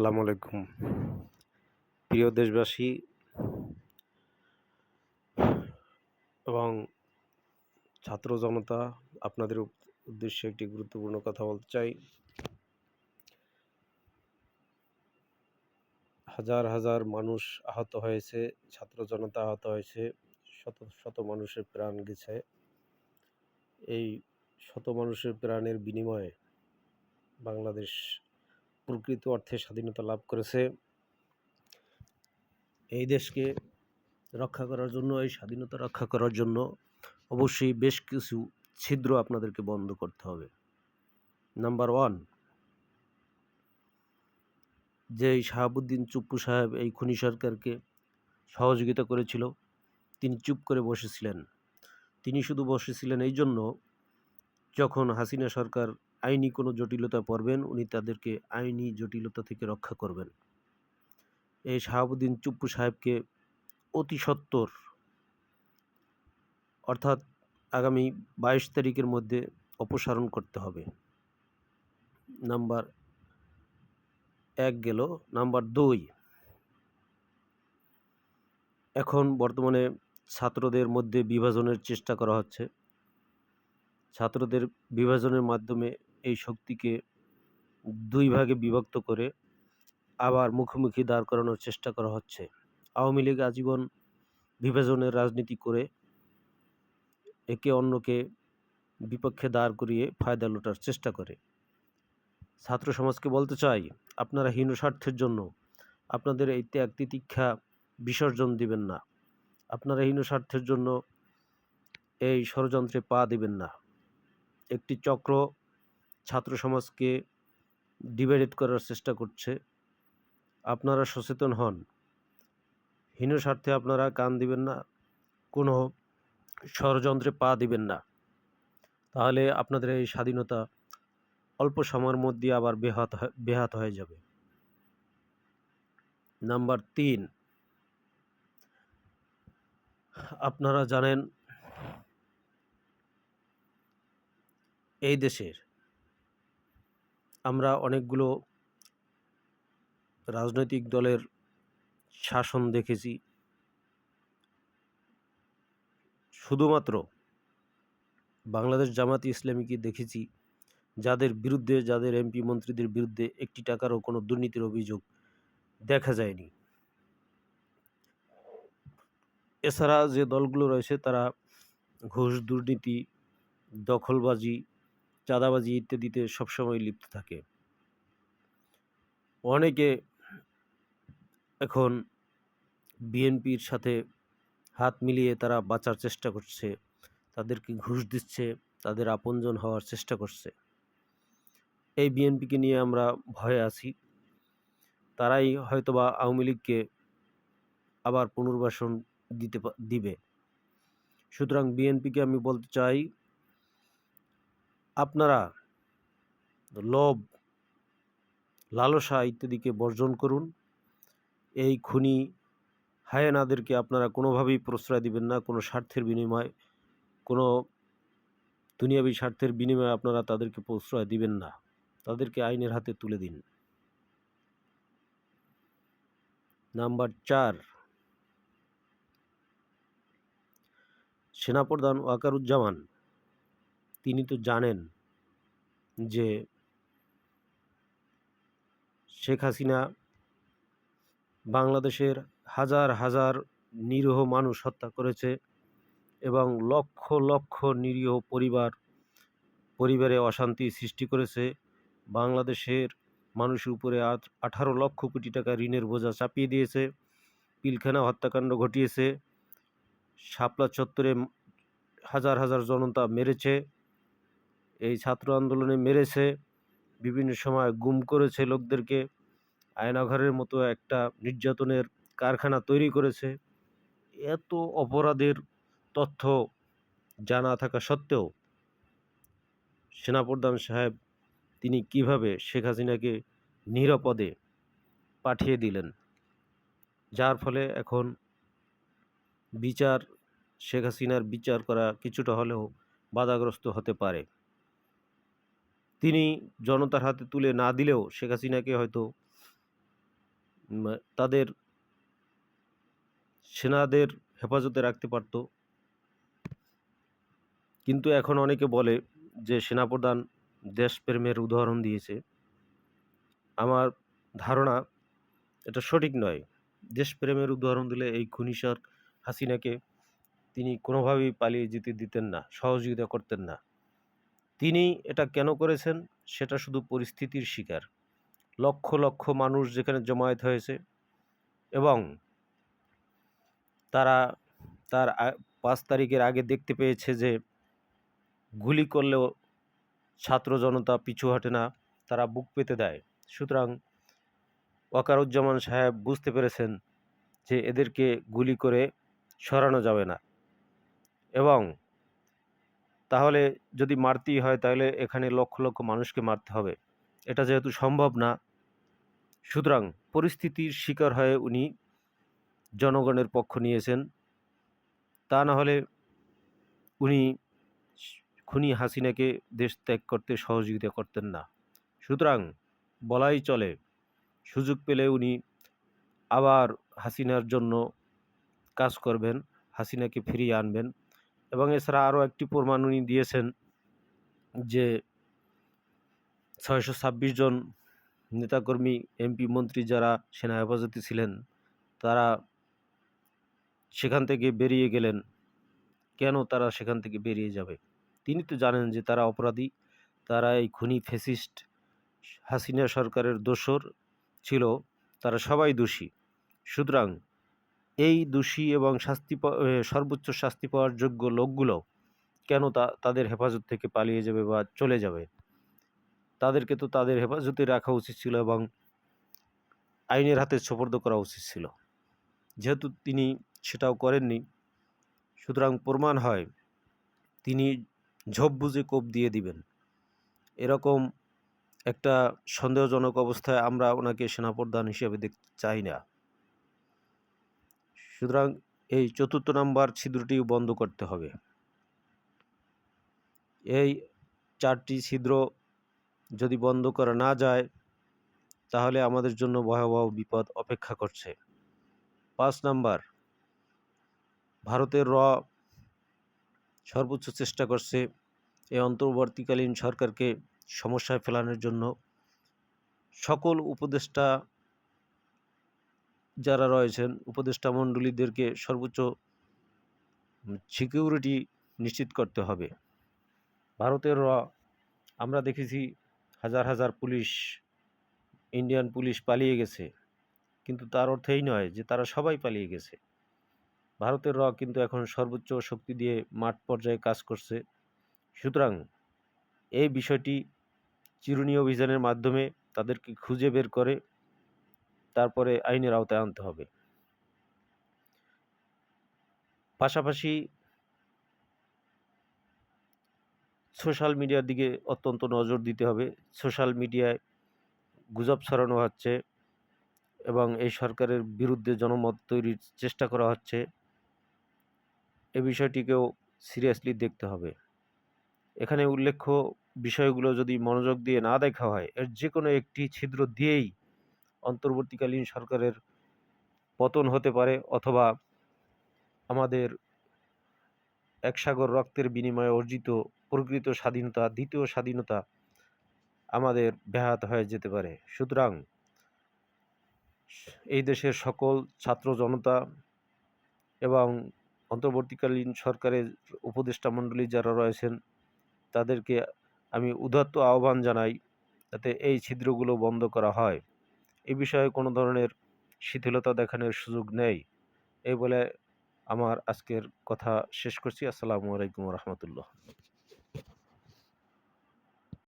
আসসালামু আলাইকুম। প্রিয় দেশবাসী, এবং ছাত্র জনতা, আপনাদের উদ্দেশ্যে একটি গুরুত্বপূর্ণ কথা বলতে চাই। হাজার হাজার মানুষ আহত হয়েছে, ছাত্র জনতা আহত হয়েছে, শত শত মানুষের প্রাণ গেছে। এই শত মানুষের প্রাণের বিনিময়ে বাংলাদেশ প্রকৃত অর্থে স্বাধীনতা লাভ করেছে। এই দেশকে রক্ষা করার জন্য, এই স্বাধীনতা রক্ষা করার জন্য অবশ্যই বেশ কিছু ছিদ্র আপনাদেরকে বন্ধ করতে হবে। নাম্বার ওয়ান, যে শাহাবুদ্দিন চুপ্পু সাহেব এই খুনি সরকারকে সহযোগিতা করেছিল, তিনি চুপ করে বসেছিলেন। তিনি শুধু বসেছিলেন এই জন্য যখন হাসিনা সরকার আইনি কোনো জটিলতা পড়বেন, উনি তাদেরকে আইনি জটিলতা থেকে রক্ষা করবেন। এই শাহাবুদ্দিন চুপ্পু সাহেবকে অতি সত্বর অর্থাৎ আগামী বাইশ তারিখের মধ্যে অপসারণ করতে হবে। নাম্বার এক গেল, নাম্বার দুই, এখন বর্তমানে ছাত্রদের মধ্যে বিভাজনের চেষ্টা করা হচ্ছে। ছাত্রদের বিভাজনের মাধ্যমে এই শক্তিকে দুই ভাগে বিভক্ত করে আবার মুখোমুখি দাঁড় করানোর চেষ্টা করা হচ্ছে। আওয়ামী লীগ আজীবন বিভাজনের রাজনীতি করে একে অন্যকে বিপক্ষে দাঁড় করিয়ে ফায়দা লোটার চেষ্টা করে। ছাত্র সমাজকে বলতে চাই, আপনারা হীন স্বার্থের জন্য আপনাদের এই ত্যাগ তিতিক্ষা বিসর্জন দিবেন না। আপনারা হীন স্বার্থের জন্য এই ষড়যন্ত্রে পা দিবেন না। একটি চক্র ছাত্র সমাজকে ডিভাইডেড করার চেষ্টা করছে। আপনারা সচেতন হন। হীন স্বার্থে আপনারা কান দিবেন না, কোনো ষড়যন্ত্রে পা দিবেন না। তাহলে আপনাদের এই স্বাধীনতা অল্প সময়ের মধ্যে আবার বেহাত বেহাত হয়ে যাবে। নাম্বার তিন। আপনারা জানেন, এই দেশের আমরা অনেকগুলো রাজনৈতিক দলের শাসন দেখেছি। শুধুমাত্র বাংলাদেশ জামাত ইসলামীকে দেখেছি, যাদের বিরুদ্ধে, যাদের এমপি মন্ত্রীদের বিরুদ্ধে একটি টাকারও কোনো দুর্নীতির অভিযোগ দেখা যায়নি। এছাড়া যে দলগুলো রয়েছে, তারা ঘুষ, দুর্নীতি, দখলবাজি চাঁদাবাজি ইত্যাদিতে সবসময় লিপ্ত থাকে। অনেকে এখন বিএনপির সাথে হাত মিলিয়ে তারা বাঁচার চেষ্টা করছে, তাদেরকে ঘুষ দিচ্ছে, তাদের আপনজন হওয়ার চেষ্টা করছে। এই বিএনপিকে নিয়ে আমরা ভয়ে আছি। তারাই হয়তোবা আওয়ামী লীগকে আবার পুনর্বাসন দিতে দিবে। সুতরাং বিএনপিকে আমি বলতে চাই আপনারা লোভ, লালসা ইত্যাদিকে বর্জন করুন। এই খুনি হায়ানাদেরকে আপনারা কোনোভাবেই প্রশ্রয় দিবেন না, কোনো স্বার্থের বিনিময়, কোনো দুনিয়াবী স্বার্থের বিনিময়ে আপনারা তাদেরকে প্রশ্রয় দিবেন না। তাদেরকে আইনের হাতে তুলে দিন। নাম্বার চার, সেনাপ্রধান ওয়াকারুজ্জামান তিনি তো জানেন যে শেখ হাসিনা বাংলাদেশের হাজার হাজার নিরীহ মানুষ হত্যা করেছে এবং লক্ষ লক্ষ নিরীহ পরিবার, পরিবারে অশান্তি সৃষ্টি করেছে। বাংলাদেশের মানুষের উপরে আঠারো লক্ষ কোটি টাকা ঋণের বোঝা চাপিয়ে দিয়েছে। পিলখানা হত্যাকাণ্ড ঘটিয়েছে। শাপলা চত্বরে হাজার হাজার জনতা মেরেছে। এই ছাত্র আন্দোলনে মেরেছে। বিভিন্ন সময় গুম করেছে লোকদেরকে। আয়নাঘরের মতো একটা নির্যাতনের কারখানা তৈরি করেছে। এত অপরাধের তথ্য জানা থাকা সত্ত্বেও সেনাপ্রধান সাহেব তিনি কীভাবে শেখ হাসিনাকে নিরাপদে পাঠিয়ে দিলেন? যার ফলে এখন বিচার, শেখ হাসিনার বিচার করা কিছুটা হলেও বাধাগ্রস্ত হতে পারে। তিনি জনতার হাতে তুলে না দিলেও শেখ হাসিনাকে হয়তো তাদের সেনাদের হেফাজতে রাখতে পারত। কিন্তু এখন অনেকে বলে যে সেনাপ্রধান দেশপ্রেমের উদাহরণ দিয়েছে। আমার ধারণা এটা সঠিক নয়। দেশপ্রেমের উদাহরণ দিলে এই খুনি শেখ হাসিনাকে তিনি কোনোভাবেই পালিয়ে যেতে দিতেন না, সহযোগিতা করতেন না। তিনি এটা কেন করেছেন সেটা শুধু পরিস্থিতির শিকার। লক্ষ, লক্ষ মানুষ যেখানে জমায়েত হয়েছে এবং তারা তার পাঁচ তারিখের আগে দেখতে পেয়েছে যে গুলি করলেও ছাত্র জনতা পিছু হটে না, তারা বুক পেতে দেয়। সুতরাং ওয়াকারুজ্জামান সাহেব বুঝতে পেরেছেন যে এদেরকে গুলি করে সরানো যাবে না এবং তাহলে যদি মারতেই হয় তাহলে এখানে লক্ষ, লক্ষ মানুষকে মারতে হবে। এটা যেহেতু সম্ভব না, সুতরাং পরিস্থিতির শিকার হয়ে উনি জনগণের পক্ষ নিয়েছেন। তা না হলে উনি খুনি হাসিনাকে দেশ ত্যাগ করতে সহযোগিতা করতেন না। সুতরাং বলাই চলে সুযোগ পেলে উনি আবার হাসিনার জন্য কাজ করবেন, হাসিনাকে ফিরিয়ে আনবেন এবং এছাড়া আরও একটি প্রমাণ উনি দিয়েছেন যে ৬২৬ জন নেতাকর্মী, এমপি, মন্ত্রী যারা সেনা হেফাজতে ছিলেন, তারা সেখান থেকে বেরিয়ে গেলেন। কেন তারা সেখান থেকে বেরিয়ে যাবে? তিনি তো জানেন যে তারা অপরাধী। তারা এই খুনি ফেসিস্ট হাসিনা সরকারের দোসর ছিল। তারা সবাই দোষী। সুতরাং এই দোষী এবং শাস্তি সর্বোচ্চ শাস্তি পাওয়ার যোগ্য লোকগুলো কেন তা তাদের হেফাজত থেকে পালিয়ে যাবে বা চলে যাবে? তাদেরকে তো তাদের হেফাজতে রাখা উচিত ছিল এবং আইনের হাতে সোপর্দ করা উচিত ছিল। যেহেতু তিনি সেটাও করেননি, সুতরাং প্রমাণ হয় তিনি ঝোপ বুঝে কোপ দিয়ে দিবেন। এরকম একটা সন্দেহজনক অবস্থায় আমরা ওনাকে সেনাপ্রধান হিসেবে দেখতে চাই না। সুতরাং এই চতুর্থ নাম্বার ছিদ্রটিও বন্ধ করতে হবে। এই চারটি ছিদ্র যদি বন্ধ করা না যায়, তাহলে আমাদের জন্য ভয়াবহ বিপদ অপেক্ষা করছে। পাঁচ নাম্বার ভারতের র সর্বোচ্চ চেষ্টা করছে এই অন্তর্বর্তীকালীন সরকারকে সমস্যায় ফেলানোর জন্য। সকল উপদেষ্টা যারা রয়েছেন, উপদেষ্টা মণ্ডলীদেরকে সর্বোচ্চ সিকিউরিটি নিশ্চিত করতে হবে। ভারতের আমরা দেখেছি হাজার, হাজার পুলিশ, ইন্ডিয়ান পুলিশ পালিয়ে গেছে। কিন্তু তার অর্থ এই নয় যে তারা সবাই পালিয়ে গেছে। ভারতের র কিন্তু এখন সর্বোচ্চ শক্তি দিয়ে মাঠ পর্যায়ে কাজ করছে। সুতরাং এই বিষয়টি চিরুনি অভিযানের মাধ্যমে তাদেরকে খুঁজে বের করে তারপরে আইনের আওতায় আনতে হবে। পাশাপাশি সোশ্যাল মিডিয়ার দিকে অত্যন্ত নজর দিতে হবে। সোশ্যাল মিডিয়ায় গুজব ছড়ানো হচ্ছে এবং এই সরকারের বিরুদ্ধে জনমত তৈরির চেষ্টা করা হচ্ছে। এ বিষয়টিকেও সিরিয়াসলি দেখতে হবে। এখানে উল্লেখ্য বিষয়গুলো যদি মনোযোগ দিয়ে না দেখা হয়, এর যে কোনো একটি ছিদ্র দিয়েই অন্তর্বর্তীকালীন সরকারের পতন হতে পারে অথবা আমাদের এক সাগর রক্তের বিনিময়ে অর্জিত প্রকৃত স্বাধীনতা, দ্বিতীয় স্বাধীনতা আমাদের ব্যাহত হয়ে যেতে পারে। সুতরাং এই দেশের সকল ছাত্র জনতা এবং অন্তর্বর্তীকালীন সরকারের উপদেষ্টা মণ্ডলী যারা রয়েছেন, তাদেরকে আমি উদাত্ত আহ্বান জানাই যাতে এই ছিদ্রগুলো বন্ধ করা হয়। এ বিষয়ে কোনো ধরনের শিথিলতা দেখানোর সুযোগ নেই। এই বলে আমার আজকের কথা শেষ করছি। আসসালামু আলাইকুম রাহমাতুল্লাহ।